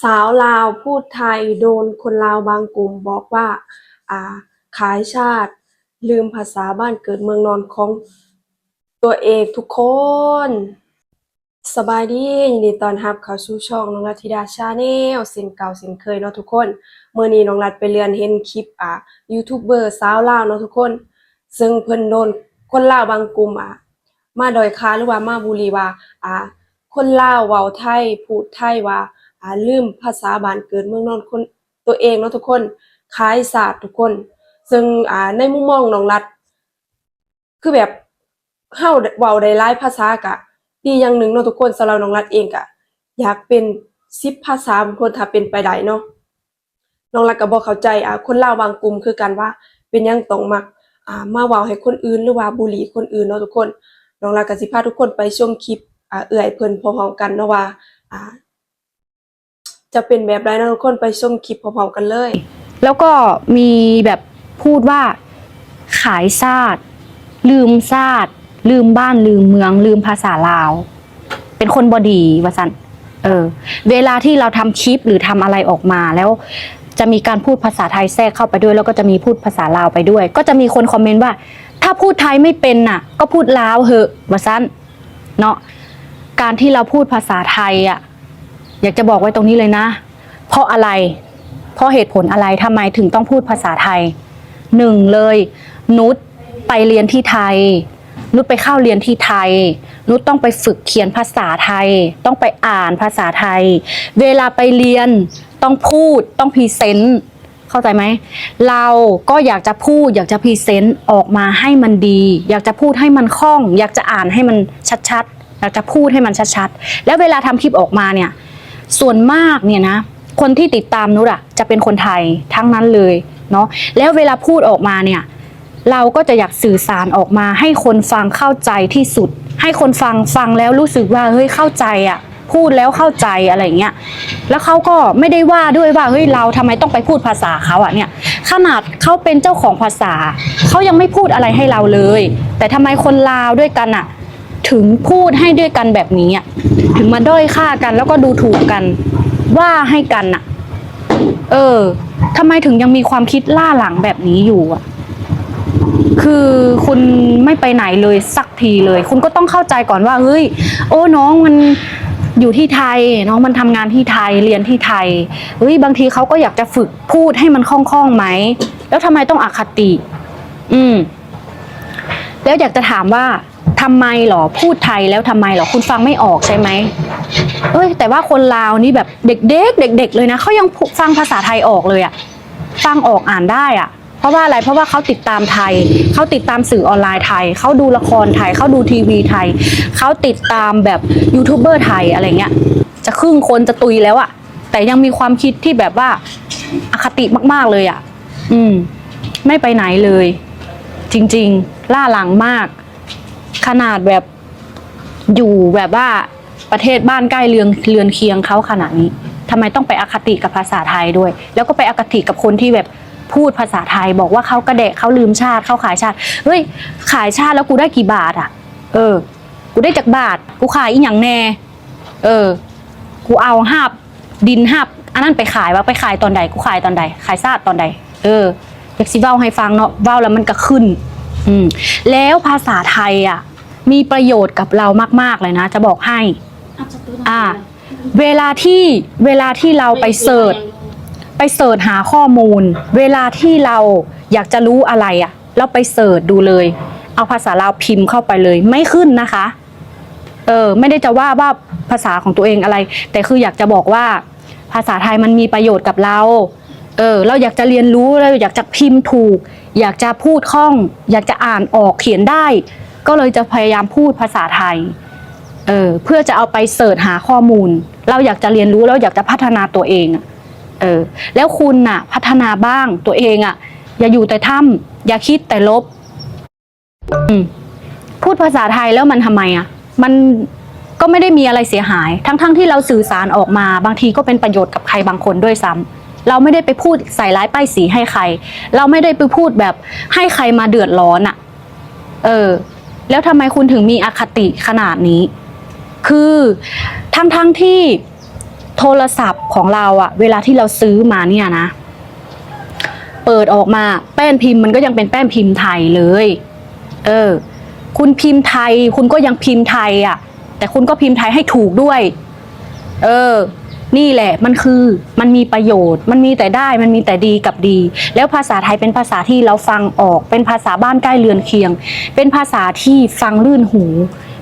สาวลาวพูดไทยโดนคนลาวบางกลุ่มบอกว่าอ่าขายชาติลืมภาษาบ้านเกิดเมืองนอนของตัวเองทุกคน สบายดียินดีตอนรับเข้าสู่ช่องน้องรัตธิดาชาแนลส้นเก่าส้นเคยเนาะทุกคนเมื้อนี้น้องรัฐไปเรียนเห็นคลิปอ่ายูทูบเบอร์สาวลาวเนาะทุกคน ซึ่งเพิ่นโดนคนลาวบางกลุ่มอะมาดอยค่าหรือว่ามาบูลลีว่าอ่าคนลาวเว้าไทยพูดไทยว่า อาลืมภาษาบ้านเกิดเมืองนอนคนตัวเองเนาะทุกคนคล้ายศาสตร์ทุกคน ซึ่งอ่าในมุมมองน้องรัฐคือแบบเฮาเว้าได้หลายภาษากะดีอย่างหนึ่งเนาะทุกคนสำหรับน้องรัฐเองกะอยากเป็น10ภาษาบางคนถ้าเป็นไปได้เนาะน้องรัฐก็บ่เข้าใจอ่าคนลาวบางกลุ่มคือกันว่า เป็นยังต้องมักอ่ามาเว้าให้คนอื่นหรือว่าบุหรี่คนอื่นเนาะทุกคนน้องรัฐก็สิพาทุกคนไปชมคลิปอ่าเอื้อยเพิ่นพร้อมๆกันเนาะว่าอ่า จะเป็นแบบไรนะทุกคนไปชมคลิปพร้อมๆกันเลย แล้วก็มีแบบพูดว่าขายซาดลืมซาดลืมบ้านลืมเมือง ลืมภาษาลาว เป็นคนบอดีวะสันเออ เวลาที่เราทำคลิปหรือทำอะไรออกมาแล้วจะมีการพูดภาษาไทยแทรกเข้าไปด้วย แล้วก็จะมีพูดภาษาลาวไปด้วย ก็จะมีคนคอมเมนต์ว่า ถ้าพูดไทยไม่เป็นน่ะ ก็พูดลาวเหอะวะสันเนาะการที่เราพูดภาษาไทยอะ อยากจะบอกไว้ตรงนี้เลยนะ เพราะอะไร เพราะเหตุผลอะไรทำไมถึงต้องพูดภาษาไทยหนึ่งเลยนุชไปเรียนที่ไทย นุชไปเข้าเรียนที่ไทย นุชต้องไปฝึกเขียนภาษาไทย ต้องไปอ่านภาษาไทย เวลาไปเรียนต้องพูดต้องพรีเซนต์เข้าใจไหม เราก็อยากจะพูดอยากจะพรีเซนต์ออกมาให้มันดี อยากจะพูดให้มันคล่อง อยากจะอ่านให้มันชัดๆอยากจะพูดให้มันชัดๆแล้วเวลาทำคลิปออกมาเนี่ย ส่วนมากเนี่ยนะ คนที่ติดตามนุชอะจะเป็นคนไทยทั้งนั้นเลยเนาะแล้วเวลาพูดออกมาเนี่ย เราก็จะอยากสื่อสารออกมา ให้คนฟังเข้าใจที่สุด ให้คนฟังฟังแล้วรู้สึกว่าเฮ้ยเข้าใจอะพูดแล้วเข้าใจอะไรเงี้ย แล้วเขาก็ไม่ได้ว่าด้วยว่าเฮ้ยเราทำไมต้องไปพูดภาษาเขาอะเนี่ย ขนาดเขาเป็นเจ้าของภาษา เขายังไม่พูดอะไรให้เราเลย แต่ทำไมคนลาวด้วยกันอะ ถึงพูดให้ด้วยกันแบบนี้อะถึงมาด้อยค่ากันแล้วก็ดูถูกกัน ว่าให้กันอะเออทำไมถึงยังมีความคิดล่าหลังแบบนี้อยู่อะคือคุณไม่ไปไหนเลยสักทีเลย คุณก็ต้องเข้าใจก่อนว่าเฮ้ย โอ้น้องมันอยู่ที่ไทยน้องมันทำงานที่ไทยเรียนที่ไทยเฮ้ยบางทีเขาก็อยากจะฝึกพูดให้มันคล่องๆไหม แล้วทำไมต้องอคติ อืม แล้วอยากจะถามว่า ทำไมหรอพูดไทยแล้วทำไมหรอคุณฟังไม่ออกใช่ไหมเอ้ยแต่ว่าคนลาวนี่แบบเด็กๆเด็ก ๆ เลยนะเขายังฟังภาษาไทยออกเลยอะฟังออกอ่านได้อะเพราะว่าอะไรเพราะว่าเขาติดตามไทยเขาติดตามสื่อออนไลน์ไทยเขาดูละครไทยเขาดูทีวีไทยเขาติดตามแบบยูทูบเบอร์ไทยอะไรเงี้ยจะครึ่งคนจะตุยแล้วอะแต่ยังมีความคิดที่แบบว่าอคติมาก ๆเลยอะอืม ไม่ไปไหนเลย จริง ๆ ล่าหลังมาก ขนาดแบบอยู่แบบว่าประเทศบ้านใกล้เรือนเรือนเคียงเขาขนาดนี้ทำไมต้องไปอคติกับภาษาไทยด้วย แล้วก็ไปอคติกับคนที่แบบพูดภาษาไทยบอกว่าเขากระเดะเขาลืมชาติเขาขายชาติเฮ้ยขายชาติแล้วกูได้กี่บาทอะ เออ กูได้จากบาท กูขายอีหยังแน่เออ กูเอาหับดินหับอันนั้นไปขายว่าไปขายตอนใดกูขายตอนใด ขายชาติตอนใด เอออยากสิเว้าให้ฟังเนาะเว้าแล้วมันก็ขึ้น อืมแล้วภาษาไทยอะ มีประโยชน์กับเรามาก ๆ เลยนะ จะบอกให้ อ่า เวลาที่เวลาที่เราไปเสิร์ชไปเสิร์ชหาข้อมูล เวลาที่เราอยากจะรู้อะไรอะ่ะ เราไปเสิร์ชดูเลย เอาภาษาลาวพิมพ์เข้าไปเลย ไม่ขึ้นนะคะ เออ ไม่ได้จะว่าว่าภาษาของตัวเองอะไร แต่คืออยากจะบอกว่า ภาษาไทยมันมีประโยชน์กับเรา เออ เราอยากจะเรียนรู้เราอยากจะพิมพ์ถูก อยากจะพูดคล่อง อยากจะอ่านออกเขียนได้ ก็เลยจะพยายามพูดภาษาไทยเออเพื่อจะเอาไปเสิร์ชหาข้อมูล เราอยากจะเรียนรู้แล้วอยากจะพัฒนาตัวเองเออแล้วคุณน่ะ พัฒนาบ้างตัวเองอะ อย่าอยู่แต่ถ้ำอย่าคิดแต่ลบพูดภาษาไทยแล้วมันทำไมอะ มันก็ไม่ได้มีอะไรเสียหาย ทั้งๆทที่เราสื่อสารออกมา บางทีก็เป็นประโยชน์กับใครบางคนด้วยซ้ำเราไม่ได้ไปพูดใส่ร้ายป้ายสีให้ใคร เราไม่ได้ไปพูดแบบให้ใครมาเดือดร้อนอะ เออ แล้วทำไมคุณถึงมีอคติขนาดนี้ คือทั้งๆทที่โทรศัพท์ของเราอะเวลาที่เราซื้อมาเนี่ยนะ เปิดออกมาแป้นพิมพ์มันก็ยังเป็นแป้นพิมพ์ไทยเลย เออ คุณพิมพ์ไทย คุณก็ยังพิมพ์ไทยอะแต่คุณก็พิมพ์ไทยให้ถูกด้วย เออ นี่แหละมันคือมันมีประโยชน์ มันมีแต่ได้มันมีแต่ดีกับดี แล้วภาษาไทยเป็นภาษาที่เราฟังออก เป็นภาษาบ้านใกล้เรือนเคียง เป็นภาษาที่ฟังลื่นหู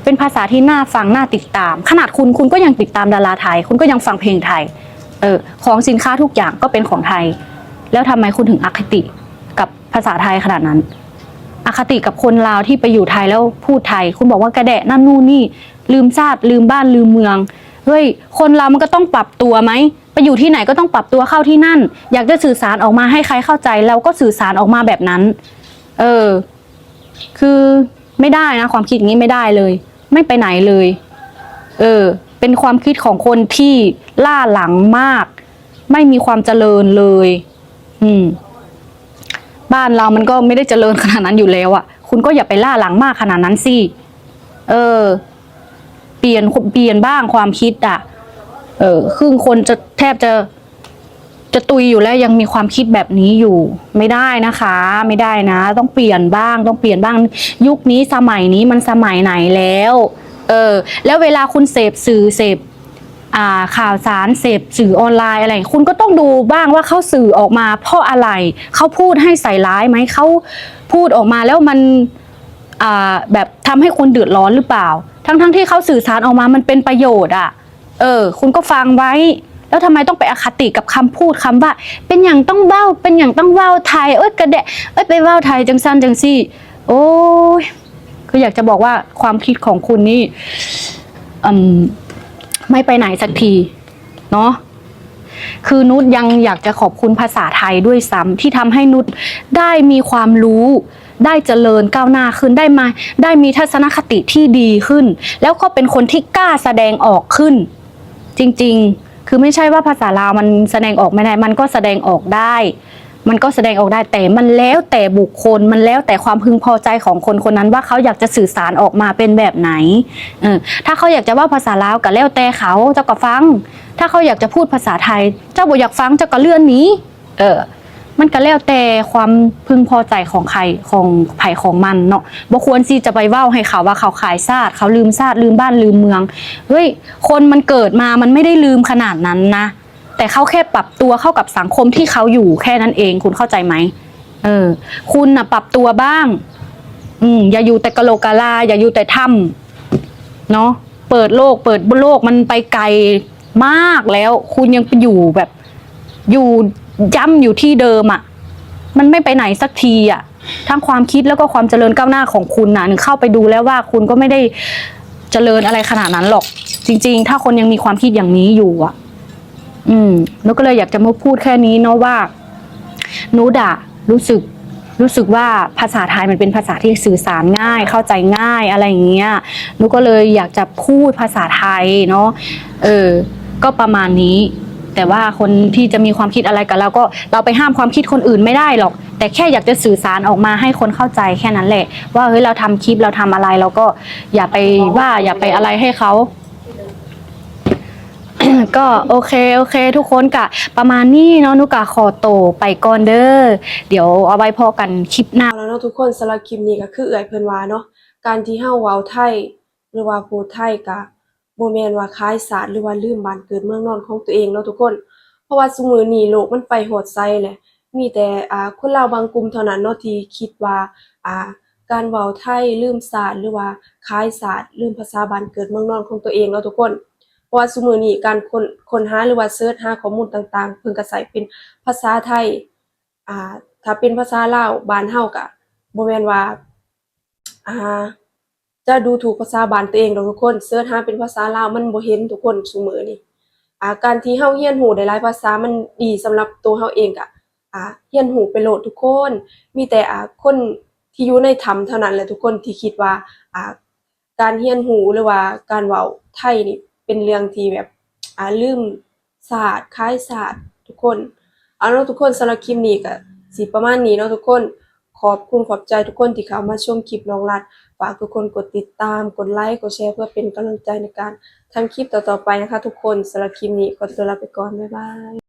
เป็นภาษาที่น่าฟังน่าติดตาม ขนาดคุณคุณก็ยังติดตามดาราไทย คุณก็ยังฟังเพลงไทยเออของสินค้าทุกอย่างก็เป็นของไทย แล้วทำไมคุณถึงอคติกับภาษาไทยขนาดนั้นอคติกับคนลาวที่ไปอยู่ไทยแล้วพูดไทย คุณบอกว่ากระแดะนั่นนู่นนี่ ลืมชาติลืมบ้านลืมเมือง เฮ้ย คนเรามันก็ต้องปรับตัวไหมไปอยู่ที่ไหนก็ต้องปรับตัวเข้าที่นั่น อยากจะสื่อสารออกมาให้ใครเข้าใจเราก็สื่อสารออกมาแบบนั้น เออ คือไม่ได้นะ ความคิดอย่างนี้ไม่ได้เลย ไม่ไปไหนเลย เออ เป็นความคิดของคนที่ล่าหลังมาก ไม่มีความเจริญเลย อืม บ้านเรามันก็ไม่ได้เจริญขนาดนั้นอยู่แล้วอะ่ะ คุณก็อย่าไปล่าหลังมากขนาดนั้นสิ เออ เปลี่ยนเปลี่ยนบ้างความคิดอะ่ะ เออครึ่งคนจะแทบจะจะตุยอยู่แล้วยังมีความคิดแบบนี้อยู่ ไม่ได้นะคะ ไม่ได้นะ ต้องเปลี่ยนบ้าง ต้องเปลี่ยนบ้าง ยุคนี้สมัยนี้มันสมัยไหนแล้ว เออ แล้วเวลาคุณเสพสื่อเสพอ่าข่าวสารเสพสื่อออนไลน์อะไร คุณก็ต้องดูบ้างว่าเขาสื่อออกมาเพราะอะไร เขาพูดให้ใส่ร้ายไหมเขาพูดออกมาแล้วมัน อ่าแบบทำให้คนเดือดร้อนหรือเปล่า ทั้งๆทที่เขาสื่อสารออกมามันเป็นประโยชน์อะ เออ คุณก็ฟังไว้ แล้วทำไมต้องไปอคติกับคำพูดคำว่า เป็นอย่างต้องเว้าเป็นอย่างต้องเว้าไทย เอ้ยกระเดะเอ้ยไปเว้าไทยจังสั้นจังซี่ โอ้ยก็อยากจะบอกว่าความคิดของคุณนี่อืมไม่ไปไหนสักทีเนาะ คือนุชยังอยากจะขอบคุณภาษาไทยด้วยซ้ำที่ทำให้นุชได้มีความรู้ ได้เจริญก้าวหน้าขึ้นได้มา ได้มีทัศนคติที่ดีขึ้น แล้วก็เป็นคนที่กล้าแสดงออกขึ้น จริงๆ คือไม่ใช่ว่าภาษาลาวมันแสดงออกไม่ได้ มันก็แสดงออกได้ มันก็แสดงออกได้แต่มันแล้วแต่บุคคลมันแล้วแต่ความพึงพอใจของคนคนนั้นว่าเขาอยากจะสื่อสารออกมาเป็นแบบไหนเออถ้าเขาอยากจะว่าภาษาลาวก็แล้วแต่เขาเจ้าก็ฟัง ถ้าเขาอยากจะพูดภาษาไทย เจ้าบ่อยากฟังเจ้าก็เลื่อนนี้ เออ มันก็แล้วแต่ความพึงพอใจของใครของไผ่ของมันเนาะบ่ควรสิจะไปเว้าให้เขาว่าเขาขายซาดเขาลืมซาดลืมบ้านลืมเมืองเฮ้ยคนมันเกิดมามันไม่ได้ลืมขนาดนั้นนะ แต่เขาแค่ปรับตัวเข้ากับสังคมที่เขาอยู่แค่นั้นเองคุณเข้าใจไหมเออ คุณน่ะปรับตัวบ้าง อืมอย่าอยู่แต่กะโหลกกะลา อย่าอยู่แต่ถ้ำเนาะเปิดโลก เปิดโลกมันไปไกลมากแล้ว คุณยังไปอยู่แบบ อยู่ ย่ำอยู่ที่เดิมอะ่ะ มันไม่ไปไหนสักทีอะ่ะ ทั้งความคิดแล้วก็ความเจริญก้าวหน้าของคุณนะ่ะหนึ่งเข้าไปดูแล้วว่าคุณก็ไม่ได้เจริญอะไรขนาดนั้นหรอก จริง ๆ ถ้าคนยังมีความคิดอย่างนี้อยู่อะ อืมนุก็เลยอยากจะมาพูดแค่นี้เนาะว่านุดอะรู้สึกรู้สึกว่าภาษาไทยมันเป็นภาษาที่สื่อสารง่าย เข้าใจง่ายอะไรอย่างเงี้ยนุก็เลยอยากจะพูดภาษาไทยเนาะเออ ก็ประมาณนี้ แต่ว่าคนที่จะมีความคิดอะไรกับเราก็เราไปห้ามความคิดคนอื่นไม่ได้หรอก แต่แค่อยากจะสื่อสารออกมาให้คนเข้าใจแค่นั้นแหละ ว่าเฮ้ยเราทำคลิปเราทำอะไรเราก็อย่าไปว่าอย่าไปอะไรให้เขาก็โอเคโอเค ทุกคนกะประมาณนี้เนาะนุกะขอโตไปก่อนเด้อเดี๋ยวเอาไว้พอกันคลิปหน้าแล้วเนาะทุกคนสำหรับคลิปนี้ก็คือเอ่ยเพิ่นว่าเนาะการที่เฮาเว้าไทยหรือว่าพูดไทยก็บ่ แม่นว่าคล้ายศาสตร์หรือว่าลืมบ้านเกิดเมืองนอนของตัวเองเนาะทุกคน เพราะว่าซุมื้อนี้โลกมันไปโหดไซแหละมีแต่อ่าคนเลาบางกลุ่มเท่านั้นเนาะที่คิดว่าอ่าการเว้าไทยลืมศาสตร์หรือว่าคล้ายศาสตร์ลืมภาษาบ้านเกิดเมืองนอนของตัวเองเนาะทุกคนเพราะว่าซุมื้อนี้การคนคนหาหรือว่าเสิร์ชหาข้อมูลต่างๆ เพิ่นก็ใสเป็นภาษาไทยอ่าถ้าเป็นภาษาลาวบ้านเฮาก็บ่แม่นว่าอ่า จะดูถูกภาษาบ้านตัวเองดอกทุกคนเสิร์ชหาเป็นภาษาลาวมันบ่เห็นทุกคนซุมื้อนี้อ่าการที่เฮาเรียนรู้ได้หลายภาษามันดีสำหรับตัวเฮาเองก็อ่าเรียนรู้ไปโหลดทุกคน มีแต่อ่าคนที่อยู่ในถ้ำเท่านั้นแหละทุกคนที่คิดว่าอ่าการเรียนรู้หรือว่าการเว้าไทยนี่เป็นเรื่องที่แบบอ่าลืมศาสตร์คล้ายศาสตร์ทุกคนเอาเนาะทุกคนสำหรับคลิปนี้ก็สิประมาณนี้เนาะทุกคนขอบคุณขอบใจทุกคนที่เข้ามาชมคลิปน้องรัด ฝากทุกคนกดติดตาม กดไลค์ กดแชร์เพื่อเป็นกำลังใจในการทำคลิปต่อๆไปนะคะ ทุกคนสำหรับคลิปนี้ขอตัวลาไปก่อน บ๊ายบาย